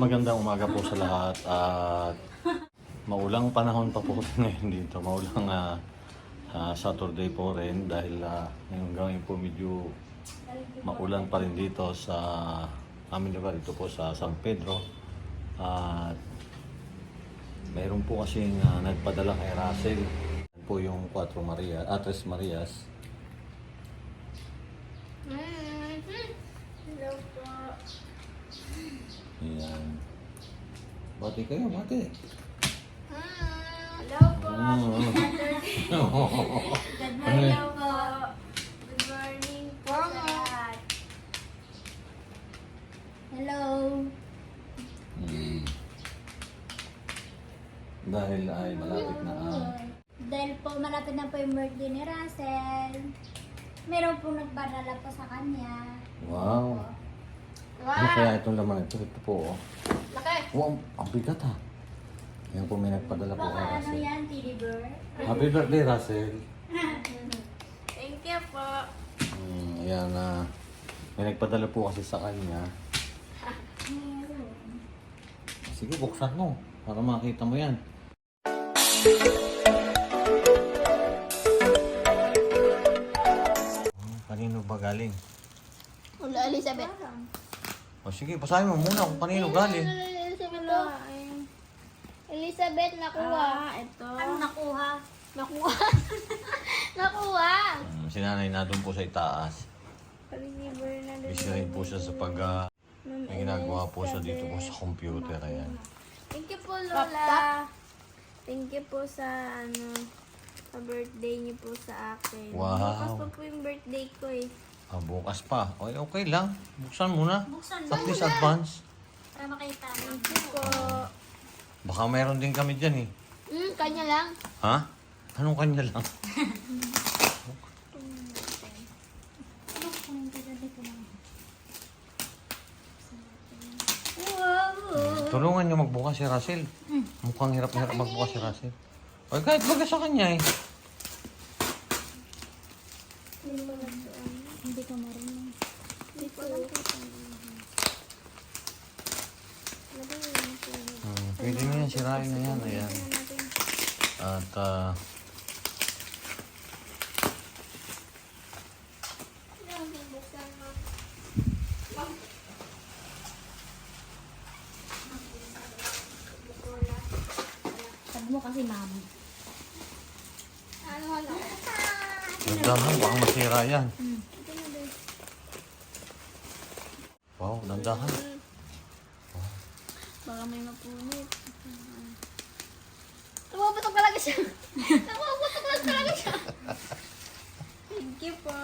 Magandang umaga po sa lahat at maulang panahon pa po ngayon dito. Maulang ah, ah, Saturday po rin dahil uh, ngayong gawin po medyo maulan pa rin dito sa aming lugar dito po sa San Pedro. At mayroon po kasing ah, nagpadala kay Russell. Po yung 4 Maria, ah, Tres Marias. Hello po. Yan. Bati kayo, bati. Hello po. Mm. Hello po. Good morning po sa lahat. Hello. Mm. Dahil ay malapit na ang Dahil po malapit na po yung birthday ni Russell. Meron po nagpadala po sa kanya. Wow. Ano kaya itong laman ito? Ito po. Oh. Laki. Wow, ang bigat ha. Yan po may nagpadala po kay Baka ano Russell. yan, teddy bear? Happy birthday, Russell. Thank you po. Mm, ayan na. may nagpadala po kasi sa kanya. Sige, buksan mo. Para makita mo yan. Hmm, kanino ba galing? Wala, Elizabeth. O sige, basahin mo muna kung kanino galing. Elizabeth nakuha. Ah, ito. Ano nakuha? Nakuha. nakuha. Um, si nanay na doon po sa itaas. Rin po siya sa pag... may ginagawa po siya dito po sa computer. Ayan. Thank you po, Lola. Thank you po sa, ano, sa birthday niyo po sa akin. Wow. Bukas pa po yung birthday ko eh. Ah, bukas pa. Okay, okay lang. Buksan muna. Buksan At least advance. Para makita. Thank you po. Baka mayroon din kami dyan eh. Hmm, kanya lang. Ha? Anong kanya lang? Tulungan niyo magbukas si Russell. Mukhang hirap-hirap magbukas si Russell. Ay, kahit baga sa kanya eh. Hindi ko marunong. Hindi ko alam kung saan. Hmm, pwede mo yan, sirain na yan. Ayan. At, ah, Sabi mo kasi mama. Ano, ano? dandahan, baka masira yan. Wow, dandahan. Baka may mapunit. Tumabatok talaga siya. Tumabatok lang talaga siya. Thank you po.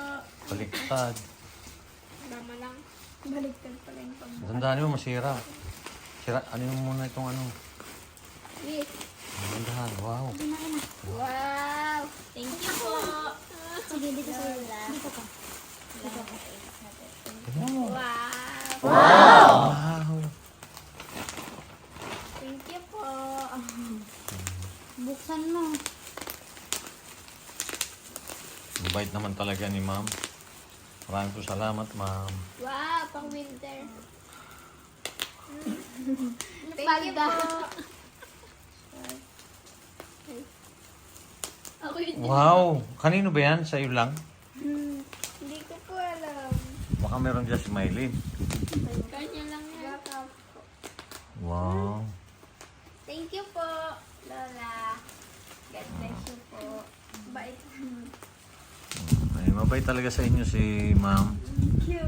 Baliktad. Tama lang. Baliktad pala yung pag... Dandahan mo, masira. Sira, ano mo muna itong ano. Yes. Dandahan, wow. Wow! Thank you po. Sige, dito sa Lola. Dito ka. Dito ka. Tignan mo. Wow! Wow. Thank you po. Buksan mo. Ang bait naman talaga ni ma'am. Maraming po salamat, ma'am. Wow! Pang winter. Thank you po. Ako yun. Wow! Kanino ba yan? Sa'yo lang? Hmm, Hindi ko po alam. Baka meron dyan si Miley. Kanya lang yan. Wow. Thank you po, Lola. God bless you po. Bait. Ay, mabait talaga sa inyo si ma'am. Thank you.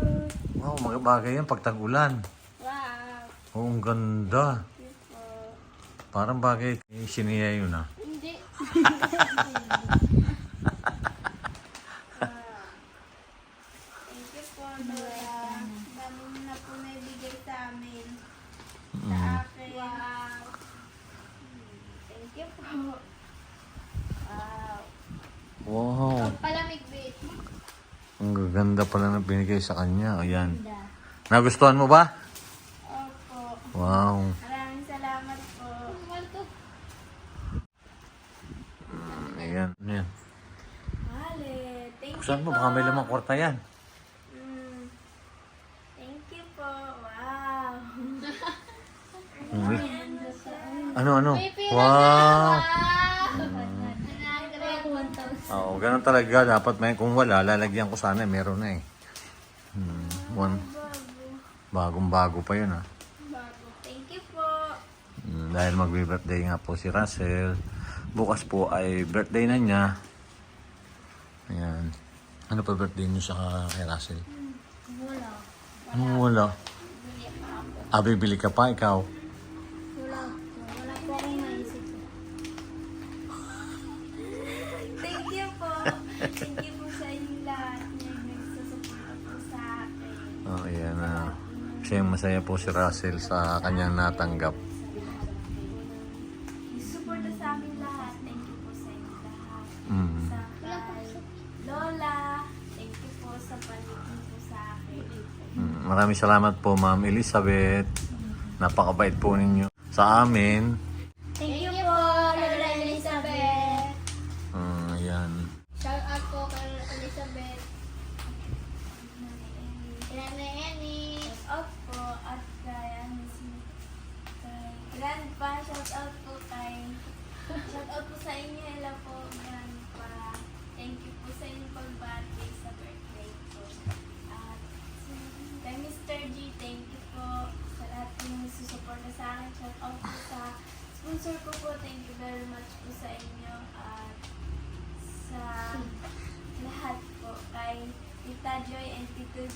Wow, mga bagay yan pag tag-ulan. Wow. Oo, ang ganda. Parang bagay kay Sinia yun ah. Hindi. Thank you po, Lola. Dami mo na po naibigay sa amin. Sa Mm. akin. Wow. Thank you po. Wow. Wow. Palamig, bit. Ang gaganda pala na binigay sa kanya. Ayan. Ganda. Nagustuhan mo ba? Opo. Wow. Maraming salamat po. Malto. Ayan. Ayan. Vale. Thank Buksan you mo, po. baka may lamang kwarta yan. Mm. Thank you po. Wow. Hmm. Ano, ano? Wow! Oo, ganun talaga. Dapat may, kung wala, lalagyan ko sana. Meron na eh. Hmm, one. Bagong bago pa yun ah. Bago. Thank you po. Mm, dahil magbe-birthday nga po si Russell. Bukas po ay birthday na niya. Ayan. Ano pa birthday niyo sa kay Russell? Wala. Ano wala? Ah, bibili ka pa ikaw? Na. Siya masaya po si Russell sa kanyang natanggap. Suporta sa akin lahat. Thank you po sa inyong lahat. Mm. Sa kay Lola. Thank you po sa paligid po sa akin. Mm, Maraming salamat po, Ma'am Elizabeth. Napakabait po ninyo sa amin.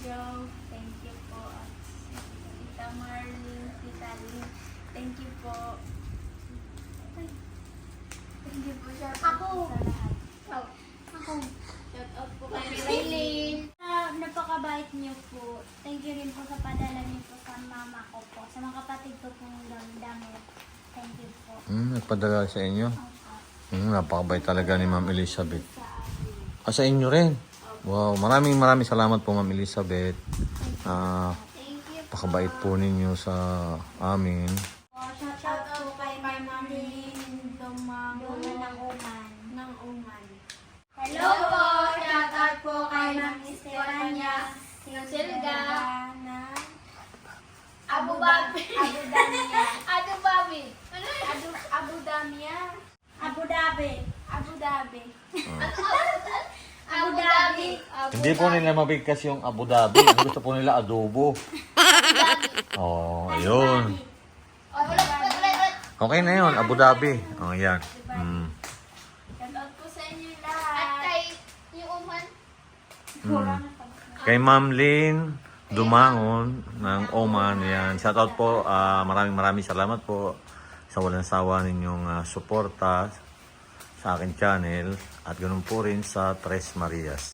Joe. Thank you po. At Tita Marlene, Tita Lynn. Thank you po. Ay, Thank you po out Ako. po sa lahat. Oh, ako. Shout out po kay Raylene. Napakabait niyo po. Thank you rin po sa padala niyo po sa mama ko po. Sa mga kapatid ko pong damit. Thank you po. Mm, nagpadala sa inyo. Opo. Mm, napakabait talaga ni Ma'am Elizabeth. Ah, sa inyo rin. Wow, maraming maraming salamat po Ma'am Elizabeth. Ah, you po. pakabait po ninyo sa amin. Shout out po kay kay Ma'am Lynn Dumango Luna ng Uman. ng Uman. Hello po! Shout out po kay Ma'am Estefania Silga na Abu Dhabi. Abu Damia. Abu Dhabi. Abu, Abu Damia. Abu Dhabi. Abu Dhabi. Abu Dhabi. Hindi po nila mabigkas yung Abu Dhabi. Gusto po nila adobo. Oh, ayun. Okay na yun, Abu Dhabi. Oh, yan. Mm. Shout out po sa inyo lahat. yung Uman. Mm. Kay Ma'am Lynn Dumangon ng Oman. Yan. Shout out po. ah, maraming maraming salamat po sa walang sawa ninyong ah, suporta sa akin channel at ganoon po rin sa Tres Marias.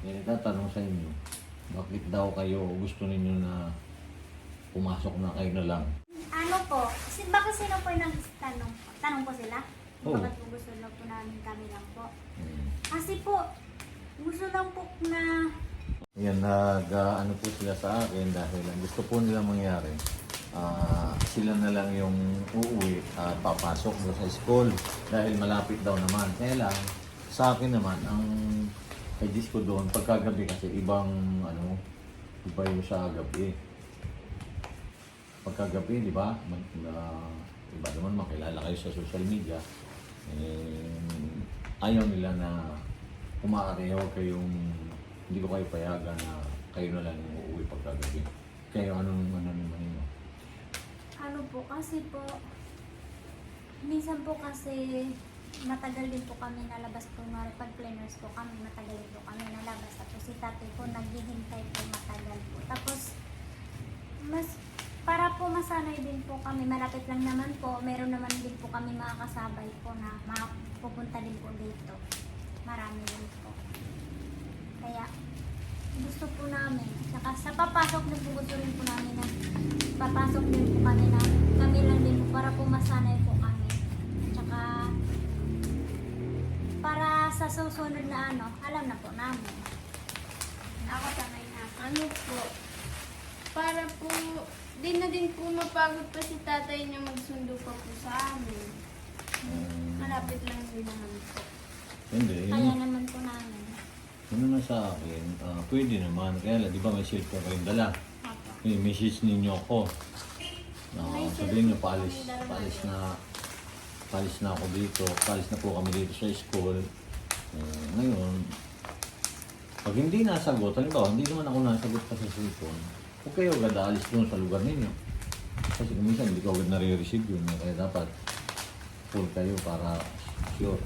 Yan tatanong sa inyo, bakit daw kayo gusto ninyo na pumasok na kayo na lang? Ano po? Si, bakit sino po yung nagtanong po? Tanong po sila? Oo. Bakit po gusto lang po namin kami lang po? Hmm. Kasi po, gusto lang po na Yan, nag, ah, ano po sila sa akin dahil ang gusto po nila mangyari, ah, sila na lang yung uuwi at papasok doon sa school dahil malapit daw naman. Kaya lang, sa akin naman, ang ideas ko doon, pagkagabi kasi ibang, ano, iba yung sa gabi. Pagkagabi, di ba, mag, na- iba naman makilala kayo sa social media, eh, ayaw nila na kumaari huwag kayong hindi ko kayo payagan na kayo na lang uuwi pagkagabi. Kayo anong ano naman yun? ano po, kasi po, minsan po kasi matagal din po kami nalabas po nga pag planners po kami, matagal din po kami nalabas. Tapos si tatay po naghihintay po matagal po. Tapos, mas para po masanay din po kami, malapit lang naman po, meron naman din po kami mga kasabay po na mapupunta din po dito. Marami din po. Kaya, gusto po namin. Saka sa papasok din po gusto rin po namin na papasok din po kami na kami lang din po para po masanay po sa susunod na ano, alam na po namin. Ako sanay na. Ano po? Para po, di na din po mapagod pa si tatay niya magsundo pa po sa amin. Malapit lang din naman po. hindi. Kaya Yun, naman po namin. yun naman sa akin, ah, pwede naman. Kaya lang, di ba may cellphone kayong dala? Opo. May message ninyo ako. No, May sabihin nyo, paalis, paalis na, paalis na ako dito, paalis na po kami dito sa school. Eh, ngayon, pag hindi nasagot, halimbawa, hindi naman ako nasagot pa sa cellphone, huwag kayo agad aalis doon sa lugar ninyo. Kasi kung minsan hindi ko agad nare-receive yun, eh, kaya dapat full kayo para sure.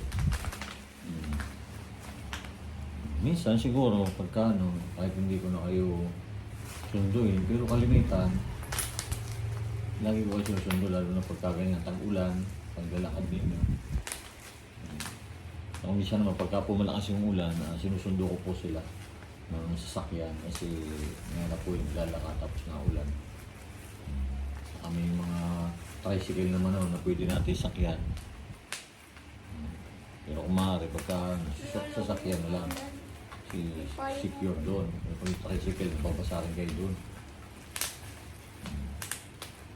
Hmm. Minsan siguro, pagka ano, kahit hindi ko na kayo sunduin, pero kalimitan, lagi ko kayo sinusundo, lalo na pagka ganyan, tag-ulan, paglalakad ninyo. Kung minsan naman, pagka pumalakas yung ulan, ah, sinusundo ko po sila ng sasakyan kasi nga po yung lalakad tapos na ulan. Kami yung mga tricycle naman ano, na pwede natin sakyan. Pero kung maaari, pagka sas- sasakyan na lang, si secure doon. Kung yung tricycle, babasa rin kayo doon.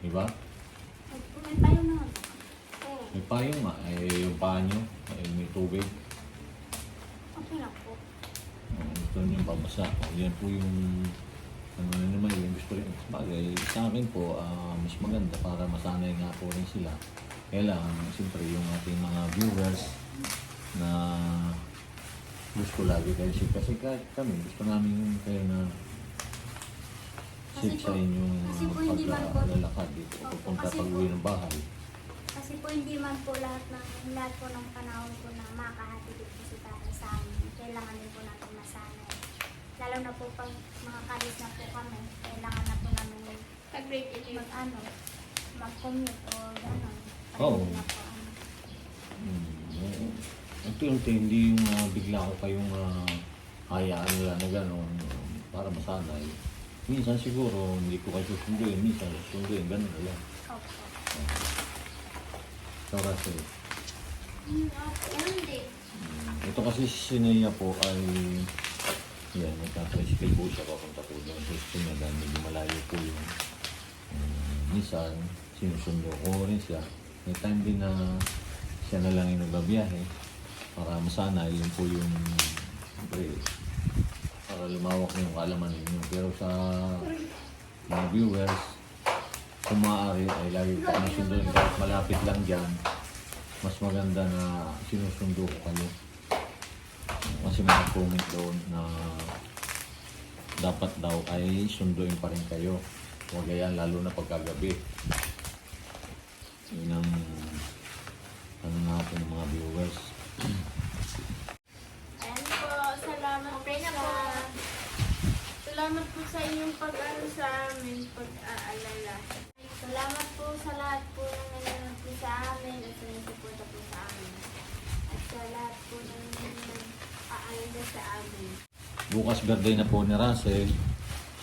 Diba? May tayo na. Oo. May payong nga, eh, yung paa nyo, eh, may tubig. Okay lang po. Uh, gusto nyo babasa. O, yan po yung ano na naman yung gusto rin. Bagay, sa akin po, ah, mas maganda para masanay nga po rin sila. Kailangan, siyempre, yung ating mga viewers na gusto lagi kayo safe. Kasi kahit kami, gusto namin kayo na Kasi safe sa po- inyong kasi po hindi man po- paglalakad dito. Opo, Pupunta kasi pag po- uwi ng bahay. Kasi po hindi man po lahat ng lahat po ng panahon po na makahatid po si tatay sa amin. Kailangan din po natin masanay. Lalo na po pag mga kalis na po kami, kailangan na po namin mag ano, mag-commute o gano'n. Oo. na po ano. Hmm. Unti-unti, hindi yung ah, bigla ko kayong uh, hayaan nila na gano'n um, para masanay. Minsan siguro hindi ko kayo susunduin, minsan susunduin, gano'n na lang. So kasi, okay. Hindi. hmm, ito kasi si Sinea po ay, yan, nagka-tricycle po siya papunta po doon niya dahil medyo malayo po yung um, minsan sinusundo ko rin siya. May time din na siya na lang yung nagbabiyahe para masanay yun po yung siyempre, para lumawak na yung kaalaman ninyo. Pero sa mga viewers, kung maaari ay lagi ko sinusundin kahit malapit lang dyan, mas maganda na sinusundo ko kayo. Kasi may comment doon na dapat daw ay sunduin pa rin kayo. Huwag yan, lalo na pagkagabi. Yun ang ano natin mga viewers. Ayan po, salamat po sa... Salamat po sa inyong pag-ano sa amin. Sa lahat po ng nanonood po sa amin at sumusuporta po sa amin. At sa lahat po ng nag-aalala sa amin. Bukas birthday na po ni Russell.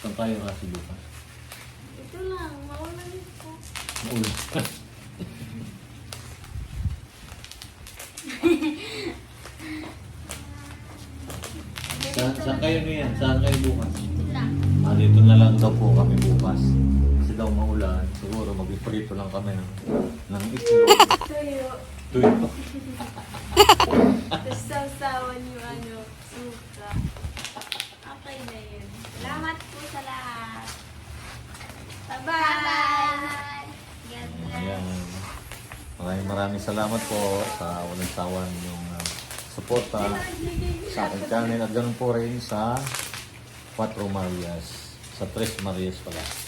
Saan tayo Russell bukas? Ito lang, maulan po. Maulan. saan, saan kayo niyan? Saan kayo bukas? Ito lang. Ah, dito na lang daw po kami bukas. Kasi daw maulan. Magpiprito lang kami ng, ng itlog. Tuyo. Tuyo. Tapos sausawan yung ano, suka. Okay na yun. Salamat po sa lahat. Bye-bye! God bless. Maraming maraming salamat po sa walang sawan yung uh, suporta sa aking channel at ganun po rin sa Cuatro Marias. Sa Tres Marias pala.